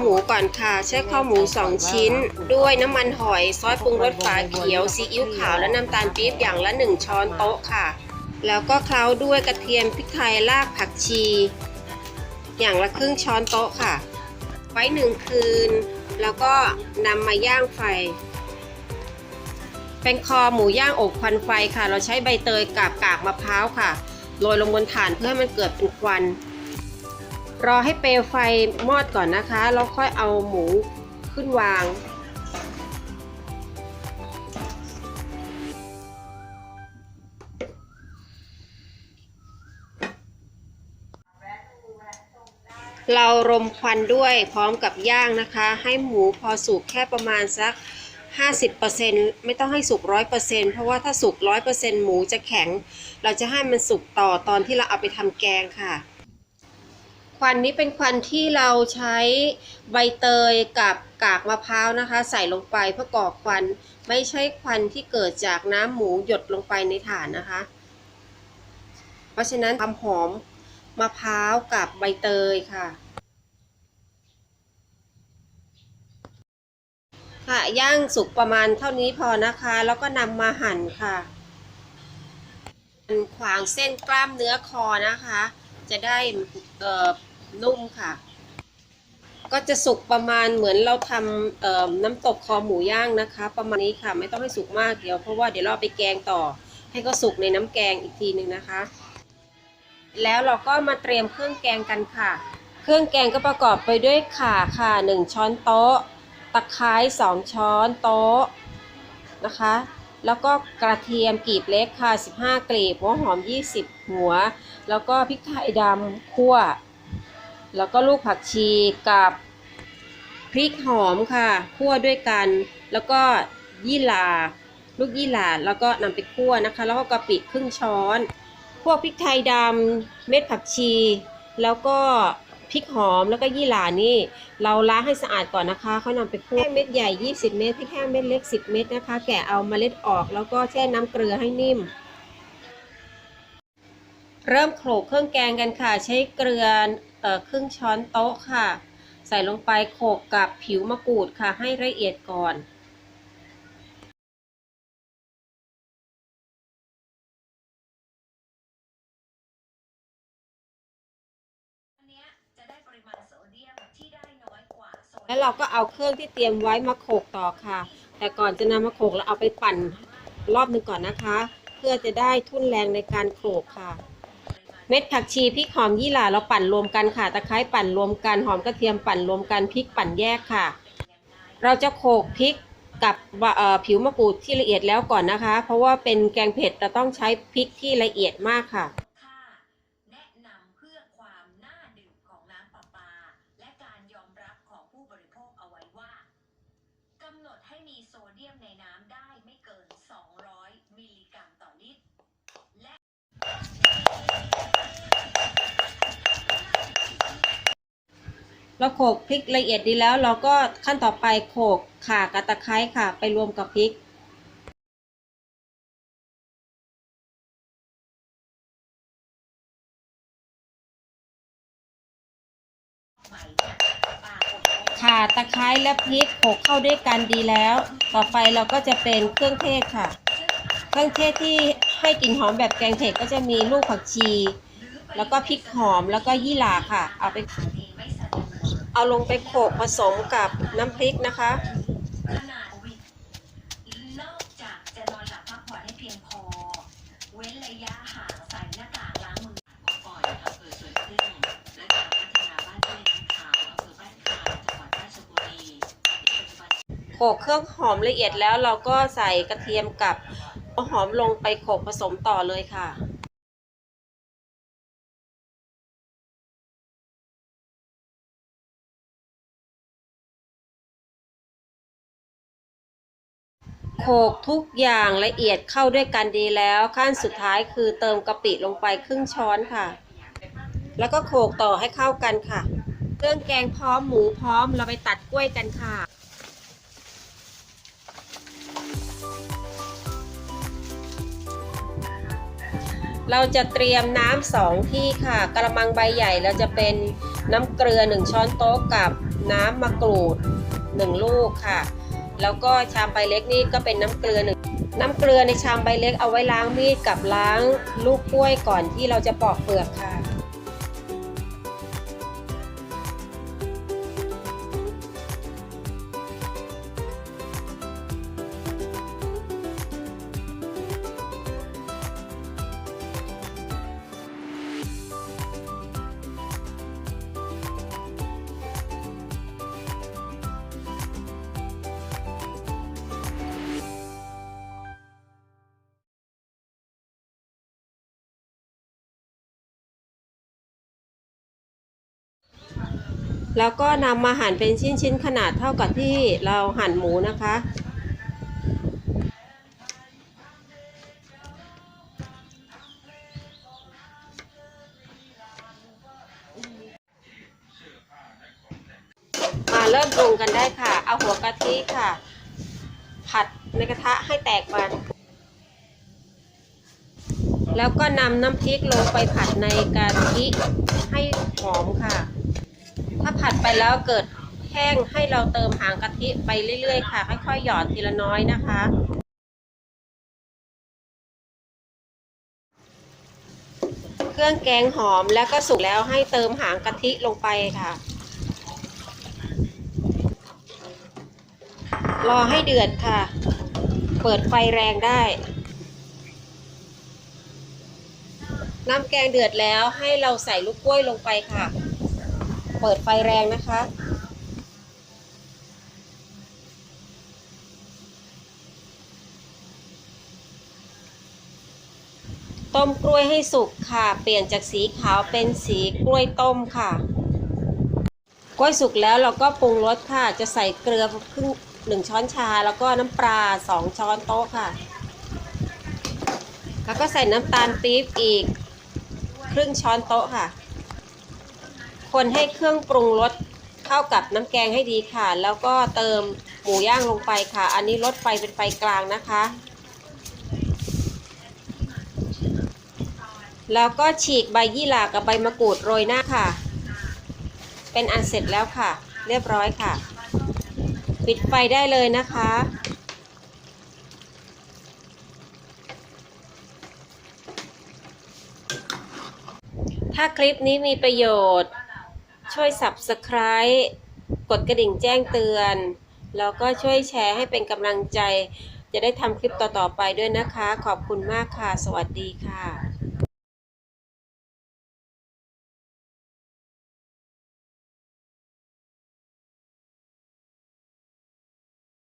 หมูก่อนค่ะ ใช้คอหมู 2 ชิ้น ด้วยน้ำมันหอย ซอสปรุงรสฝาเขียว ซีอิ๊วขาว และน้ำตาลปี๊บอย่างละ 1 ช้อนโต๊ะค่ะ แล้วก็เคล้าด้วยกระเทียมพริกไทยรากผักชี อย่างละครึ่งช้อนโต๊ะค่ะ ไว้หนึ่งคืน แล้วก็นำมาย่างไฟ เป็นคอหมูย่างอบควันไฟค่ะ เราใช้ใบเตยกับกากมะพร้าวค่ะ โรยลงบนถ่านเพื่อให้มันเกิดเป็นควัน รอให้เปลวไฟมอดก่อนนะคะแล้วค่อยเอาหมูขึ้นวาง เรารมควันด้วยพร้อมกับย่างนะคะ ให้หมูพอสุกแค่ประมาณสัก 50%ไม่ต้องให้สุก 100%เพราะว่าถ้าสุก 100%หมูจะแข็ง เราจะให้มันสุกต่อตอนที่เราเอาไปทำแกงค่ะ ควันนี้เป็นควันที่เราใช้ใบเตยกับกากมะพร้าวนะคะ ใส่ลงไปเพื่อก่อควัน ไม่ใช่ควันที่เกิดจากน้ำหมูหยดลงไปในถ่านนะคะ เพราะฉะนั้นความหอมมะพร้าวกับใบเตยค่ะค่ะย่างสุกประมาณเท่านี้พอนะคะ แล้วก็นำมาหั่นค่ะขวางเส้นกล้ามเนื้อคอนะคะ จะได้เอ่อ นุ่มค่ะ ก็จะสุกประมาณเหมือนเราทำน้ำตกคอหมูย่างนะคะ ประมาณนี้ค่ะ ไม่ต้องให้สุกมากเดี๋ยวเพราะว่าเดี๋ยวเราเอาไปแกงต่อ ให้ก็สุกในน้ำแกงอีกทีหนึ่งนะคะ แล้วเราก็มาเตรียมเครื่องแกงกันค่ะ เครื่องแกงก็ประกอบไปด้วยข่าค่ะ 1 ช้อนโต๊ะ ตะไคร้2ช้อนโต๊ะนะคะแล้วก็กระเทียมกลีบเล็กค่ะ 15กลีบหัวหอม 20 หัว แล้วก็พริกไทยดำคั่ว แล้วก็ลูกผักชีกับพริกหอมค่ะคั่วด้วยกัน แล้วก็ยี่หร่าลูกยี่หร่าแล้วก็นำไปคั่วนะคะ แล้วก็กะปิครึ่งช้อน พวกพริกไทยดำเม็ดผักชี แล้วก็พริกหอมแล้วก็ยี่หร่านี่ เราล้างให้สะอาดก่อนนะคะเขานำไปคั่วเม็ดใหญ่ 20 เม็ดพริกแห้งเม็ดเล็ก 10 เม็ดนะคะ แกะเอาเมล็ดออกแล้วก็แช่น้ำเกลือให้นิ่ม เริ่มโขลกเครื่องแกงกันค่ะ ใช้เกลือครึ่งช้อนโต๊ะค่ะ ใส่ลงไปโขลกกับผิวมะกรูดค่ะ ให้ละเอียดก่อนอันเนี้ยจะได้ปริมาณโซเดียมที่ได้น้อยกว่าโซเดียมแล้วเราก็เอาเครื่องที่เตรียมไว้มาโขลกต่อค่ะ แต่ก่อนจะนำมาโขลกเราเอาไปปั่นรอบหนึ่งก่อนนะคะ เพื่อจะได้ทุ่นแรงในการโขลกค่ะ เม็ดผักชีพริกหอมยี่หร่าเราปั่นรวมกันค่ะ ตะไคร้ปั่นรวมกันหอมกระเทียมปั่นรวมกันพริกปั่นแยกค่ะ เราจะโขลกพริกกับผิวมะกรูดที่ละเอียดแล้วก่อนนะคะ เพราะว่าเป็นแกงเผ็ดเราต้องใช้พริกที่ละเอียดมากค่ะกำหนดให้มีโซเดียมในน้ำได้ เราโขลกพริกละเอียดดีแล้ว เราก็ขั้นต่อไปโขลกข่ากับตะไคร้ค่ะไปรวมกับพริกใหม่จากประปาอบโอ่งข่าตะไคร้และพริกโขลกเข้าด้วยกันดีแล้ว ต่อไปเราก็จะเป็นเครื่องเทศค่ะ เครื่องเทศที่ให้กลิ่นหอมแบบแกงเผ็ดก็จะมีลูกผักชี แล้วก็พริกหอมแล้วก็ยี่หร่าค่ะ เอาไป เอาลงไปโขกผสมกับน้ำพริกนะคะโขกเครื่องหอมละเอียดแล้วเราก็ใส่กระเทียมกับหอมลงไปโขกผสมต่อเลยค่ะ โขกทุกอย่างละเอียดเข้าด้วยกันดีแล้ว ขั้นสุดท้ายคือเติมกะปิลงไปครึ่งช้อนค่ะ แล้วก็โขกต่อให้เข้ากันค่ะเครื่องแกงพร้อมหมูพร้อมเราไปตัดกล้วยกันค่ะเราจะเตรียมน้ำสองที่ค่ะกระมังใบใหญ่เราจะเป็นน้ำเกลือ 1 ช้อนโต๊ะกับน้ำมะกรูด 1 ลูกค่ะ แล้วก็ชามใบเล็กนี่ก็เป็นน้ำเกลือหนึ่งน้ำเกลือในชามใบเล็กเอาไว้ล้างมีดกับล้างลูกกล้วยก่อนที่เราจะปอกเปลือกค่ะ แล้วก็นำมาหั่นเป็นชิ้นๆขนาดเท่ากับที่เราหั่นหมูนะคะ มาเริ่มปรุงกันได้ค่ะ เอาหัวกะทิค่ะ ผัดในกระทะให้แตกมันแล้วก็นำน้ำพริกลงไปผัดในกะทิให้หอมค่ะ ถ้าผัดไปแล้วเกิดแห้งให้เราเติมหางกะทิไปเรื่อยๆค่ะ ค่อยๆหยอดทีละน้อยนะคะ เครื่องแกงหอมแล้วก็สุกแล้วให้เติมหางกะทิลงไปค่ะ รอให้เดือดค่ะ เปิดไฟแรงได้น้ำแกงเดือดแล้วให้เราใส่ลูกกล้วยลงไปค่ะ ปิดไฟแรงนะคะ ต้มกล้วยให้สุกค่ะ เปลี่ยนจากสีขาวเป็นสีกล้วยต้มค่ะ กล้วยสุกแล้วเราก็ปรุงรสค่ะ จะใส่เกลือครึ่งหนึ่งช้อนชาแล้วก็น้ำปลาสองช้อนโต๊ะค่ะ แล้วก็ใส่น้ำตาลปี๊บอีก ครึ่งช้อนโต๊ะค่ะ คนให้เครื่องปรุงรสเข้ากับน้ำแกงให้ดีค่ะ แล้วก็เติมหมูย่างลงไปค่ะ อันนี้ลดไฟเป็นไฟกลางนะคะ แล้วก็ฉีกใบยี่หร่ากับใบมะกรูดโรยหน้าค่ะ เป็นอันเสร็จแล้วค่ะ เรียบร้อยค่ะ ปิดไฟได้เลยนะคะถ้าคลิปนี้มีประโยชน์ ช่วย Subscribe กดกระดิ่งแจ้งเตือน แล้วก็ช่วยแชร์ให้เป็นกำลังใจ จะได้ทำคลิปต่อๆไปด้วยนะคะ ขอบคุณมากค่ะ สวัสดีค่ะ